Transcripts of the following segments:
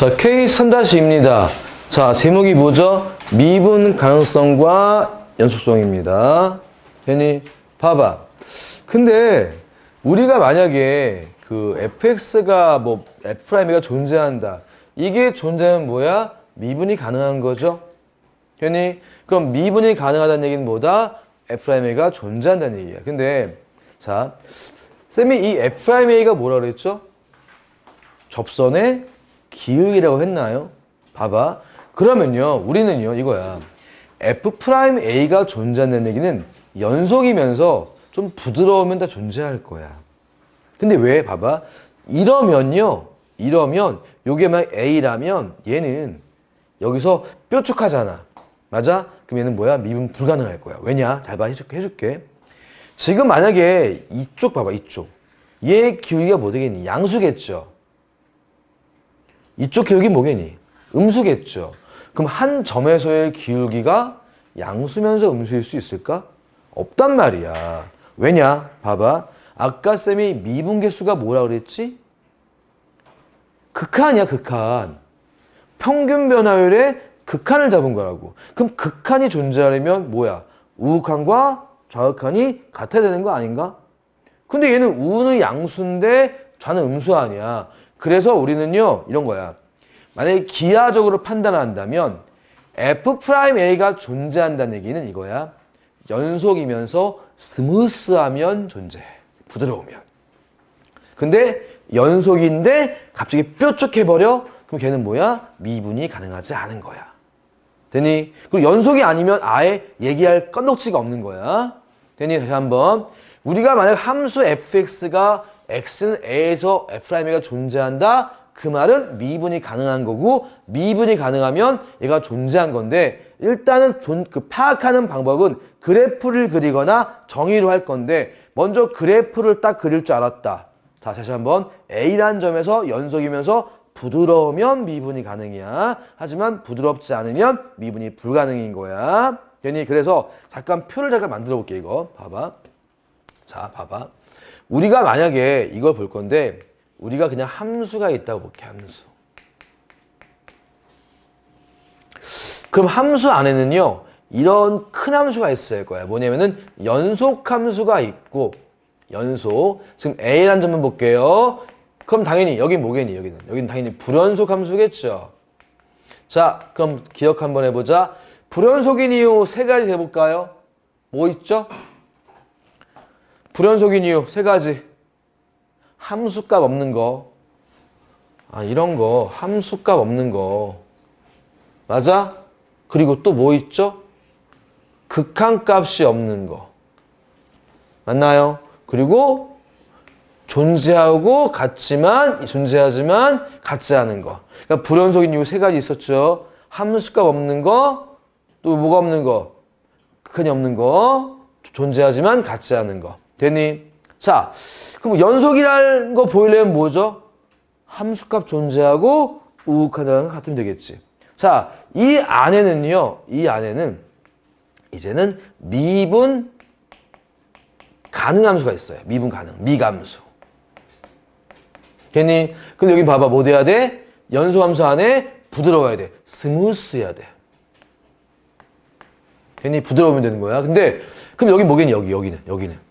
자, K3-2입니다. 자, 제목이 뭐죠? 미분 가능성과 연속성입니다. 괜히 봐봐. 근데 우리가 만약에 그 fx가 뭐 f'가 존재한다. 이게 존재하면 뭐야? 미분이 가능한 거죠? 괜히 그럼 미분이 가능하다는 얘기는 뭐다? f'가 존재한다는 얘기야. 근데 자, 쌤이 이 f'가 뭐라 그랬죠? 접선의 기울기라고 했나요? 봐봐. 그러면요, 우리는요, 이거야. F'A가 존재한다는 얘기는 연속이면서 좀 부드러우면 다 존재할 거야. 근데 왜? 봐봐. 이러면요, 이러면, 요게 막 A라면 얘는 여기서 뾰족하잖아. 맞아? 그럼 얘는 뭐야? 미분 불가능할 거야. 왜냐? 잘 봐. 해줄게. 해줄게. 지금 만약에 이쪽 봐봐. 이쪽. 얘 기울기가 뭐 되겠니? 양수겠죠. 이쪽 기울기 뭐겠니? 음수겠죠. 그럼 한 점에서의 기울기가 양수면서 음수일 수 있을까? 없단 말이야. 왜냐? 봐봐. 아까 쌤이 미분계수가 뭐라 그랬지? 극한이야, 극한. 평균 변화율의 극한을 잡은 거라고. 그럼 극한이 존재하려면 뭐야? 우극한과 좌극한이 같아야 되는 거 아닌가? 근데 얘는 우는 양수인데 좌는 음수 아니야. 그래서 우리는요, 이런 거야. 만약에 기하적으로 판단한다면 F'A가 존재한다는 얘기는 이거야. 연속이면서 스무스하면 존재해. 부드러우면. 근데 연속인데 갑자기 뾰족해버려? 그럼 걔는 뭐야? 미분이 가능하지 않은 거야. 되니? 그리고 연속이 아니면 아예 얘기할 건덕지가 없는 거야. 되니? 다시 한번. 우리가 만약 함수 fx가 x는 a에서 f'가 존재한다? 그 말은 미분이 가능한 거고 미분이 가능하면 얘가 존재한 건데 일단은 존, 그 파악하는 방법은 그래프를 그리거나 정의로 할 건데 먼저 그래프를 딱 그릴 줄 알았다. 자, 다시 한번 A란 점에서 연속이면서 부드러우면 미분이 가능이야. 하지만 부드럽지 않으면 미분이 불가능인 거야. 괜히 그래서 잠깐 표를 잠깐 만들어 볼게 이거. 봐봐. 자, 봐봐. 우리가 만약에 이걸 볼 건데 우리가 그냥 함수가 있다고 볼게 함수. 그럼 함수 안에는요 이런 큰 함수가 있을 거야. 뭐냐면은 연속 함수가 있고 연속. 지금 A라는 점만 볼게요. 그럼 당연히 여긴 뭐겠니? 여기는 여기는 당연히 불연속 함수겠죠. 자, 그럼 기억 한번 해보자. 불연속인 이유 세 가지 해볼까요? 뭐 있죠? 불연속인 이유 세 가지. 함수값 없는 거. 아, 이런 거. 함수값 없는 거. 맞아? 그리고 또 뭐 있죠? 극한값이 없는 거. 맞나요? 그리고 존재하고 같지만 존재하지만 같지 않은 거. 그러니까 불연속인 이유 세 가지 있었죠. 함수값 없는 거, 또 뭐가 없는 거, 극한이 없는 거, 존재하지만 같지 않은 거. 되니? 자, 그럼 연속이라는 거 보이려면 뭐죠? 함수값 존재하고 우극하다는 거 같으면 되겠지. 자, 이 안에는요, 이 안에는 이제는 미분 가능함수가 있어요. 미분 가능, 미감수. 괜히 근데 여기 봐봐 뭐 돼야 돼? 연소함수 안에 부드러워야 돼. 스무스해야 돼. 괜히 부드러우면 되는 거야. 근데 그럼 여기 뭐겠니? 여기 여기는 여기는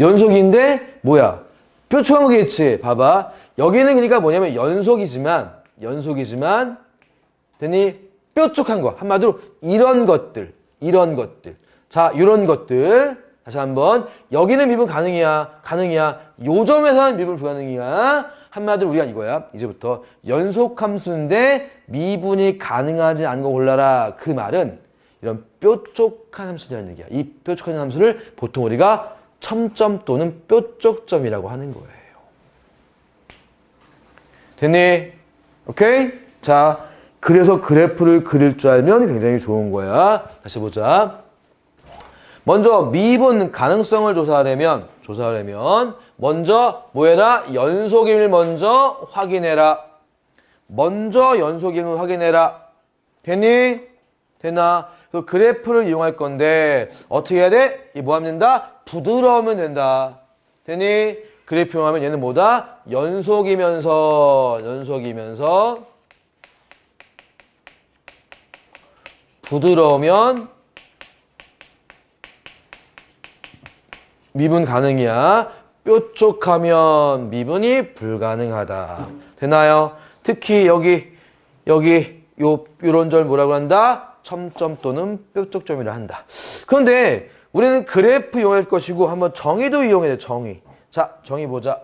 연속인데 뭐야? 뾰족한 거겠지. 봐봐. 여기는 그러니까 뭐냐면 연속이지만 연속이지만 되니 뾰족한 거. 한마디로 이런 것들, 이런 것들. 자, 이런 것들. 다시 한번 여기는 미분 가능이야, 가능이야. 요 점에서는 미분 불가능이야. 한마디로 우리가 이거야. 이제부터 연속 함수인데 미분이 가능하지 않은 거 골라라. 그 말은 이런 뾰족한 함수라는 얘기야. 이 뾰족한 함수를 보통 우리가 첨점 또는 뾰족점이라고 하는 거예요. 됐니? 오케이? 자, 그래서 그래프를 그릴 줄 알면 굉장히 좋은 거야. 다시 보자. 먼저 미분 가능성을 조사하려면 조사하려면 먼저 뭐해라? 연속임을 먼저 확인해라. 먼저 연속임을 확인해라. 됐니? 되나? 그 그래프를 이용할 건데 어떻게 해야 돼? 이뭐 하면 된다? 부드러우면 된다. 되니? 그래프 이용하면 얘는 뭐다? 연속이면서 연속이면서 부드러우면 미분 가능이야. 뾰족하면 미분이 불가능하다. 되나요? 특히 여기 여기 요 요런 절 뭐라고 한다? 첨점 또는 뾰족점이라 한다. 그런데 우리는 그래프 이용할 것이고 한번 정의도 이용해야 돼. 정의. 자, 정의 보자.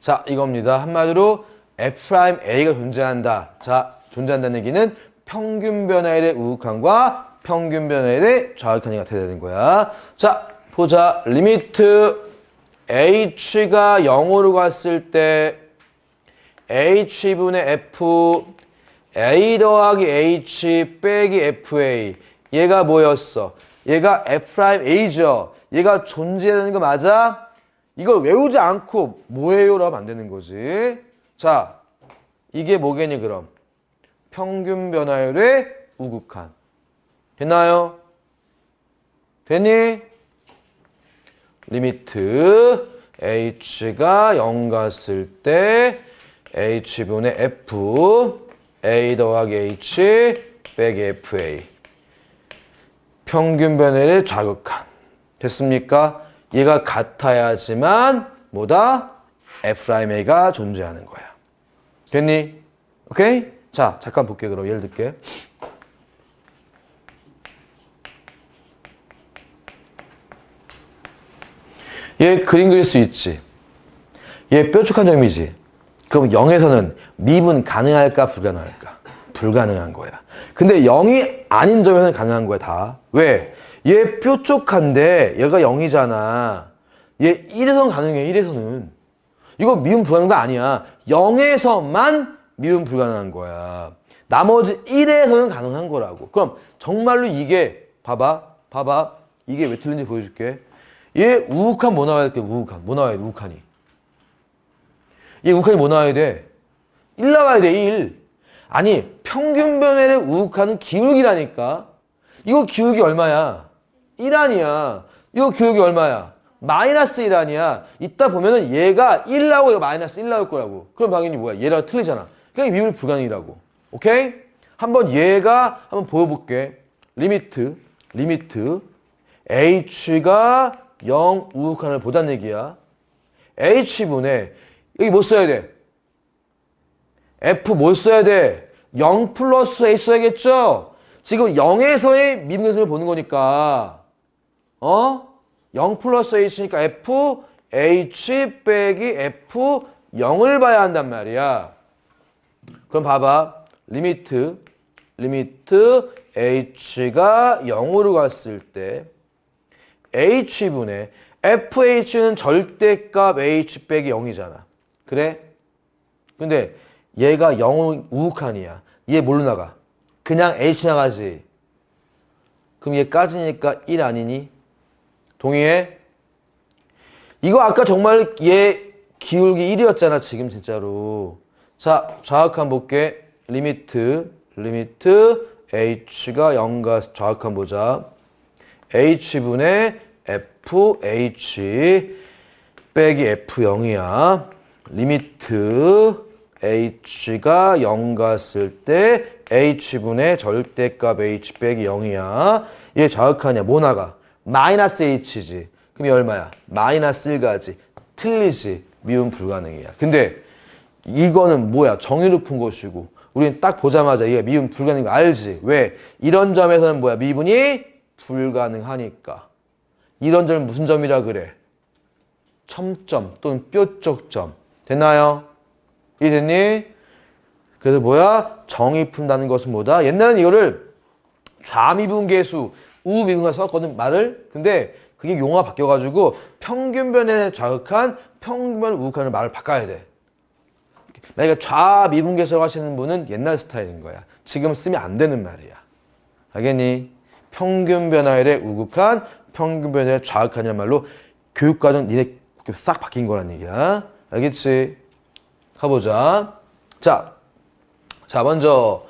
자, 이겁니다. 한마디로 F'A가 존재한다. 자, 존재한다는 얘기는 평균 변화율의 우극한과 평균 변화율의 좌극한이 같아야 되는 거야. 자, 보자. 리미트 H가 0으로 갔을 때 H분의 F A 더하기 H 빼기 FA 얘가 뭐였어? 얘가 F'A죠. 얘가 존재하는 거 맞아? 이걸 외우지 않고 뭐예요? 라면 안 되는 거지. 자, 이게 뭐겠니 그럼? 평균 변화율의 우극한. 됐나요? 됐니? 리미트 h가 0 갔을 때 h분의 f a 더하기 h 빼기 fa 평균 변화율의 좌극한 됐습니까? 얘가 같아야지만 뭐다? F'A가 존재하는 거야. 됐니? 오케이? 자, 잠깐 볼게 그럼 예를 들게. 얘 그림 그릴 수 있지. 얘 뾰족한 점이지. 그럼 0에서는 미분 가능할까 불가능할까? 불가능한 거야. 근데 0이 아닌 점에서는 가능한 거야 다. 왜? 얘 뾰족한데 얘가 0이잖아. 얘 1에서는 가능해 1에서는. 이거 미분 불가능한 거 아니야. 0에서만 미분 불가능한 거야. 나머지 1에서는 가능한 거라고. 그럼 정말로 이게 봐봐. 봐봐. 이게 왜 틀린지 보여줄게. 얘 우욱한 뭐 나와야 돼? 우욱한. 뭐 나와야 돼? 우욱한이. 얘 우욱한이 뭐 나와야 돼? 1 나와야 돼. 1. 아니 평균 변화의 우욱한은 기울기라니까. 이거 기울기 얼마야? 1 아니야. 이거 기울기 얼마야? 마이너스 1 아니야. 이따 보면은 얘가 1 나오고 얘가 마이너스 1 나올 거라고. 그럼 당연히 뭐야? 얘랑 틀리잖아. 그러니까 미분 불가능이라고. 오케이? 한번 얘가 한번 보여볼게. 리미트, 리미트. h가 0 우극한을 보단 얘기야. h분의 여기 뭐 써야 돼? f 뭘 써야 돼? 0 플러스 a 써야겠죠? 지금 0에서의 미분계수를 보는 거니까 어? 0 플러스 h니까 f h 빼기 f 0을 봐야 한단 말이야. 그럼 봐봐. 리미트 리미트 h가 0으로 갔을 때 h분의 fh는 절대값 h 빼기 0이잖아. 그래? 근데 얘가 0 우극한이야. 얘 뭘로 나가? 그냥 h 나가지. 그럼 얘 까지니까 1 아니니? 동의해? 이거 아까 정말 얘 기울기 1이었잖아 지금 진짜로. 자 좌극한 볼게. 리미트 리미트 h가 0과 좌극한 보자. h분의 fh 빼기 f0이야. 리미트 h가 0 갔을 때 h분의 절대값 h 빼기 0이야. 얘 좌극하냐? 뭐 나가? 마이너스 h지. 그럼 이 얼마야? 마이너스 1가지. 틀리지. 미분 불가능이야. 근데 이거는 뭐야? 정의로 푼 것이고 우리는 딱 보자마자 이게 미분 불가능인 거 알지? 왜? 이런 점에서는 뭐야? 미분이 불가능하니까. 이런 점은 무슨 점이라 그래? 첨점 또는 뾰족점. 됐나요? 이해됐니? 그래서 뭐야? 정의 푼다는 것은 뭐다? 옛날에는 이거를 좌미분계수, 우미분계수 썼거든, 말을. 근데 그게 용어가 바뀌어가지고 평균변에 좌극한, 평균변 우극한을 말을 바꿔야 돼. 만약에 좌미분계수 하시는 분은 옛날 스타일인 거야. 지금 쓰면 안 되는 말이야. 알겠니? 평균 변화율의 우극한, 평균 변화율의 좌극한이란 말로 교육과정 니네 싹 바뀐 거란 얘기야. 알겠지? 가보자. 자, 자 먼저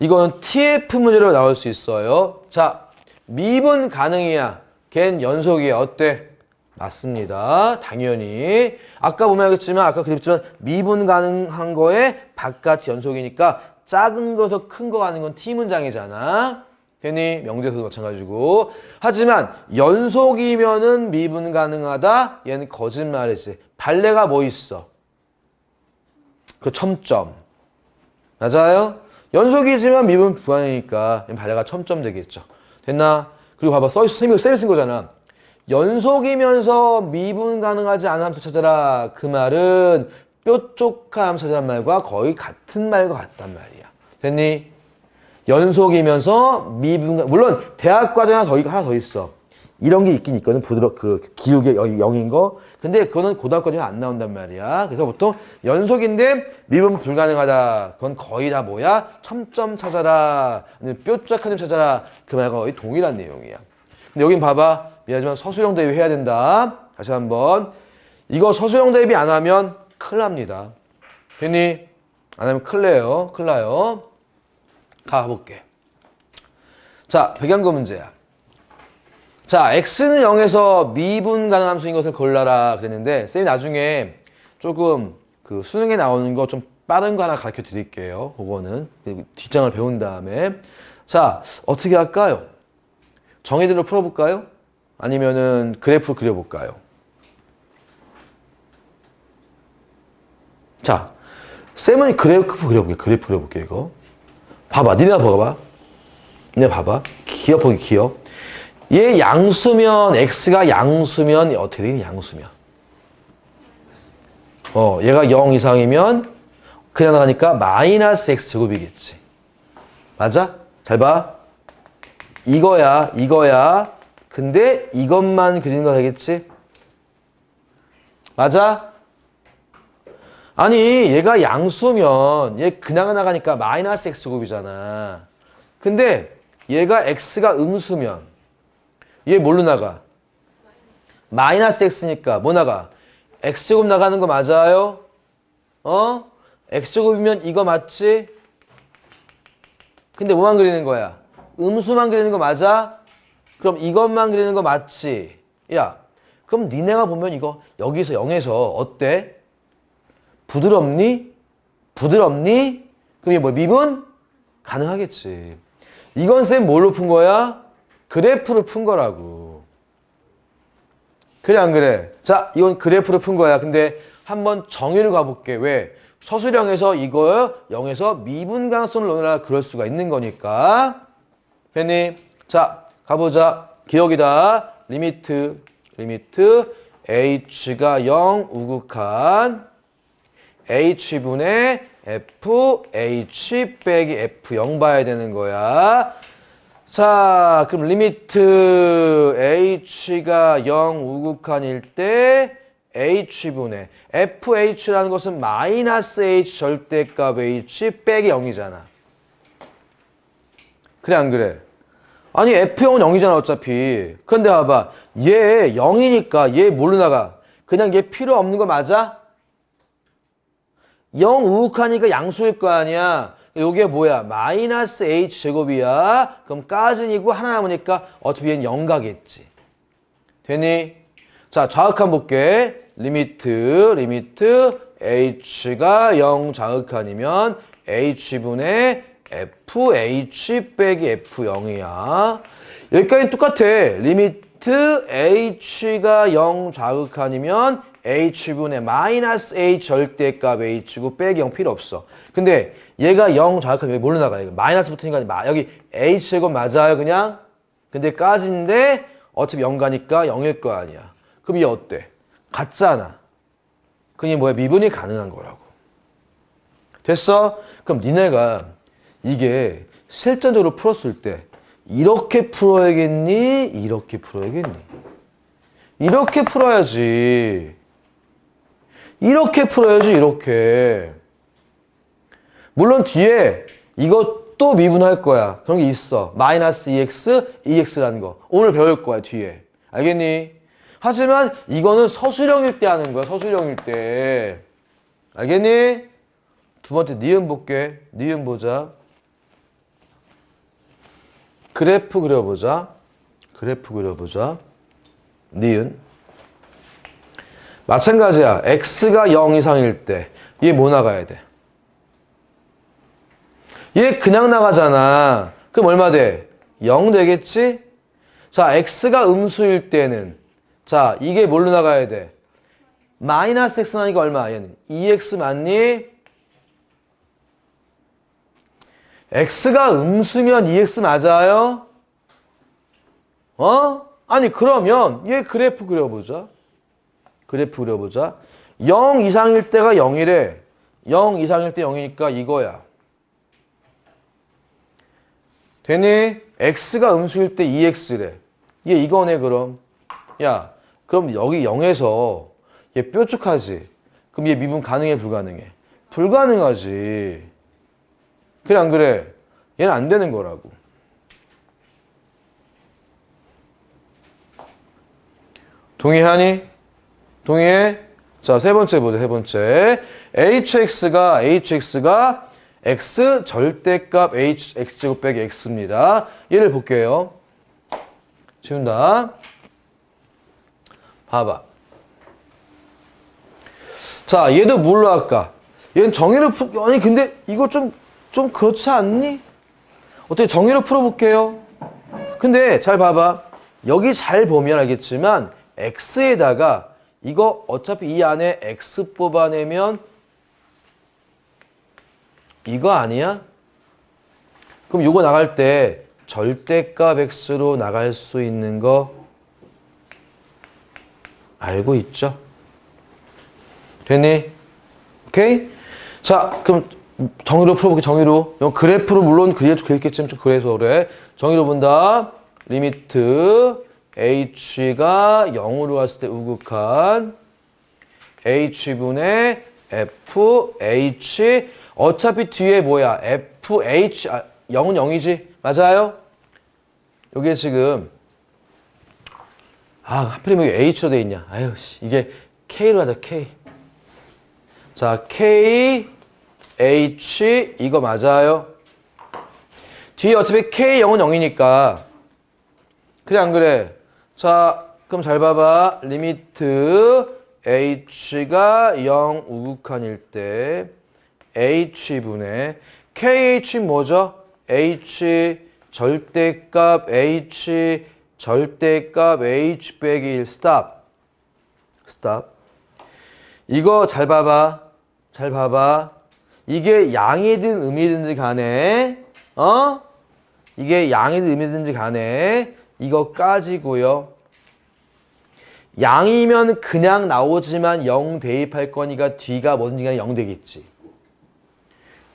이거는 TF 문제로 나올 수 있어요. 자, 미분 가능이야. 걘 연속이야. 어때? 맞습니다. 당연히. 아까 보면 알겠지만 아까 그랬지만 미분 가능한 거에 바깥이 연속이니까 작은 거에서 큰 거 가는 건 T 문장이잖아. 괜히 명대에서도 마찬가지고. 하지만 연속이면은 미분 가능하다. 얘는 거짓말이지. 발레가 뭐 있어? 그 첨점. 맞아요? 연속이지만 미분 불가능이니까 발레가 첨점 되겠죠. 됐나? 그리고 봐봐. 써있어. 선생님이 셀을 쓴 거잖아. 연속이면서 미분 가능하지 않은 함수 찾아라. 그 말은 뾰족한 함수 찾아란 말과 거의 같은 말과 같단 말이야. 됐니? 연속이면서 미분, 물론 대학 더, 하나 더 있어. 이런 게 있긴 있거든. 부드럽, 그, 기울기 0인 거. 근데 그거는 고등학교 안 나온단 말이야. 그래서 보통 연속인데 미분 불가능하다. 그건 거의 다 뭐야? 첨점 찾아라. 뾰족한 점 찾아라. 그 말과 거의 동일한 내용이야. 근데 여긴 봐봐. 미안하지만 서술형 대입 해야 된다. 다시 한번. 이거 서술형 대입이 안 하면 큰일 납니다. 괜히 안 하면 큰일 나요. 큰일 나요. 가볼게. 자, 배경거 문제야. 자, x는 0에서 미분 가능 함수인 것을 골라라 그랬는데 쌤이 나중에 조금 그 수능에 나오는 거 좀 빠른 거 하나 가르쳐 드릴게요. 그거는 뒷장을 배운 다음에 자, 어떻게 할까요? 정의대로 풀어볼까요? 아니면은 그래프 그려볼까요? 자, 쌤은 그래프 그려볼게. 그래프 그려볼게 이거. 봐봐, 니네 봐봐. 니네 봐봐. 기업 보기 기업. 얘 양수면 x가 양수면 어떻게 되니 양수면? 어, 얘가 0 이상이면 그냥 나가니까 마이너스 x 제곱이겠지. 맞아? 잘 봐. 이거야, 이거야. 근데 이것만 그리는 거 되겠지? 맞아? 아니 얘가 양수면 얘 그냥 나가니까 마이너스 x 제곱이잖아. 근데 얘가 x가 음수면 얘 뭘로 나가? 마이너스 x니까 뭐 나가? x제곱 나가는 거 맞아요? 어? x제곱이면 이거 맞지? 근데 뭐만 그리는 거야? 음수만 그리는 거 맞아? 그럼 이것만 그리는 거 맞지? 야, 그럼 니네가 보면 이거 여기서 0에서 어때? 부드럽니? 부드럽니? 그럼 이게 뭐 미분? 가능하겠지. 이건 쌤 뭘로 푼 거야? 그래프로 푼 거라고. 그래 안 그래? 자, 이건 그래프로 푼 거야. 근데 한번 정의를 가볼게. 왜? 서술형에서 이거 0에서 미분 가능성을 넣으라 그럴 수가 있는 거니까. 괜히 자, 가보자. 기억이다. 리미트, 리미트 h가 0 우극한 h분의 f, h 빼기 f0 봐야 되는 거야. 자, 그럼 리미트 h가 0 우극한일 때 h분의 fh라는 것은 마이너스 h 절대값 h 빼기 0이잖아. 그래 안 그래? 아니 F형은 0이잖아 어차피 그런데 봐봐 얘 0이니까 얘 뭘로 나가? 그냥 얘 필요 없는 거 맞아? 0 우극하니까 양수일 거 아니야 요게 뭐야? 마이너스 h 제곱이야 그럼 까진이고 하나 남으니까 어차피 얘는 0 가겠지 되니? 자 좌극한 볼게 리미트 리미트 h가 0 좌극한이면 h분의 fh 빼기 f0이야. 여기까지 똑같아. 리미트 h가 0 좌극한이면 h분의 마이너스 h 절대값 h고 빼기 0 필요 없어. 근데 얘가 0 좌극하면 여기 뭘로 나가? 요 마이너스 붙으니까 여기 h제곱 맞아요 그냥? 근데 까지인데 어차피 0 가니까 0일 거 아니야. 그럼 얘 어때? 같잖아. 그니 뭐야? 미분이 가능한 거라고. 됐어? 그럼 니네가 이게 실전적으로 풀었을 때 이렇게 풀어야겠니? 이렇게 풀어야겠니? 이렇게 풀어야지. 이렇게 풀어야지, 이렇게. 물론 뒤에 이것도 미분할 거야. 그런 게 있어. 마이너스 2x, 2x라는 거. 오늘 배울 거야, 뒤에. 알겠니? 하지만 이거는 서술형일 때 하는 거야, 서술형일 때. 알겠니? 두 번째, 니은 볼게. 니은 보자. 그래프 그려보자. 그래프 그려보자. 니은. 마찬가지야. x가 0 이상일 때. 얘 뭐 나가야 돼? 얘 그냥 나가잖아. 그럼 얼마 돼? 0 되겠지? 자, x가 음수일 때는 자, 이게 뭘로 나가야 돼? 마이너스 x 나니까 얼마? 얘는 2x 맞니? x가 음수면 2x 맞아요? 어? 아니 그러면 얘 그래프 그려보자. 그래프 그려보자. 0 이상일 때가 0이래. 0 이상일 때 0이니까 이거야. 되니? x가 음수일 때 2x래. 얘 이거네 그럼. 야, 그럼 여기 0에서 얘 뾰족하지? 그럼 얘 미분 가능해 불가능해? 불가능하지. 그래 안 그래? 얘는 안 되는 거라고. 동의하니? 동의해? 자, 세 번째 보자, 세 번째. hx가, hx가 x 절대값 h, x제곱 빼기 x입니다. 얘를 볼게요. 지운다. 봐봐. 자, 얘도 뭘로 할까? 얘는 정의를 푸, 아니, 근데 이거 좀, 좀 그렇지 않니? 어떻게 정의로 풀어볼게요. 근데 잘 봐봐. 여기 잘 보면 알겠지만, x에다가 이거 어차피 이 안에 x 뽑아내면 이거 아니야? 그럼 이거 나갈 때 절대값 x로 나갈 수 있는 거 알고 있죠? 됐니? 오케이? 자, 그럼 정의로 풀어볼게, 정의로. 그래프로 물론 그려, 그렸겠지만 좀 그래서 그래. 정의로 본다. 리미트 h가 0으로 왔을 때 우극한 h분의 fh 어차피 뒤에 뭐야? fh 아, 0은 0이지? 맞아요? 요게 지금 아, 하필이면 H로 돼 있냐. 아유, 씨. 이게 K로 하자, K. 자, K, H, 이거 맞아요. 뒤에 어차피 K 0은 0이니까. 그래, 안 그래? 자, 그럼 잘 봐봐. 리미트 H가 0 우극한일 때 H분의 KH 뭐죠? H 절대값 H 절대값 H 빼기 1 스탑 스탑 이거 잘 봐봐 잘 봐봐 이게 양이든 음이든지 간에 어? 이게 양이든 음이든지 간에 이거 까지고요 양이면 그냥 나오지만 0 대입할 거니까 뒤가 뭐든지 간에 0 되겠지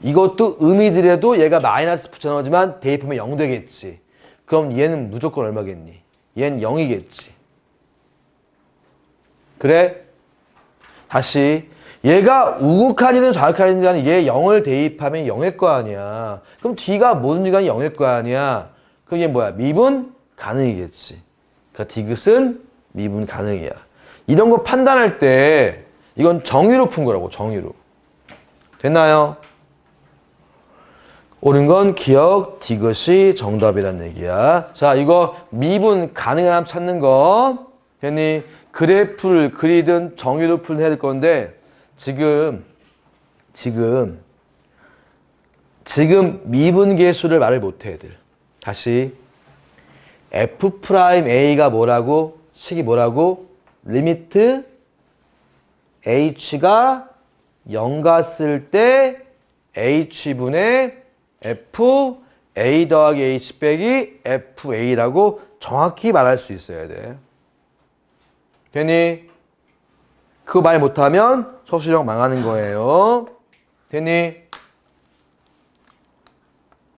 이것도 음이더라도 얘가 마이너스 붙여넣지만 대입하면 0 되겠지. 그럼 얘는 무조건 얼마겠니? 얘는 0이겠지. 그래? 다시 얘가 우극한이든 좌극한이든 얘 0을 대입하면 0일 거 아니야. 그럼 뒤가 뭐든지 간에 0일 거 아니야. 그럼 얘 뭐야? 미분 가능이겠지. 그러니까 디귿은 미분 가능이야. 이런 거 판단할 때 이건 정의로 푼 거라고 정의로. 됐나요? 옳은 건 기억 디귿이 정답이라는 얘기야. 자, 이거 미분 가능한 함 찾는 거. 괜히 그래프를 그리든 정의로 풀든 해야 될 건데 지금 지금 지금 미분 계수를 말을 못 해, 애들. 다시 f 프라임 a가 뭐라고? 식이 뭐라고? 리미트 h가 0 갔을 때 h분의 f a 더하기 h 빼기 fa라고 정확히 말할 수 있어야 돼. 되니? 그거 말 못하면 서술형 망하는 거예요. 되니?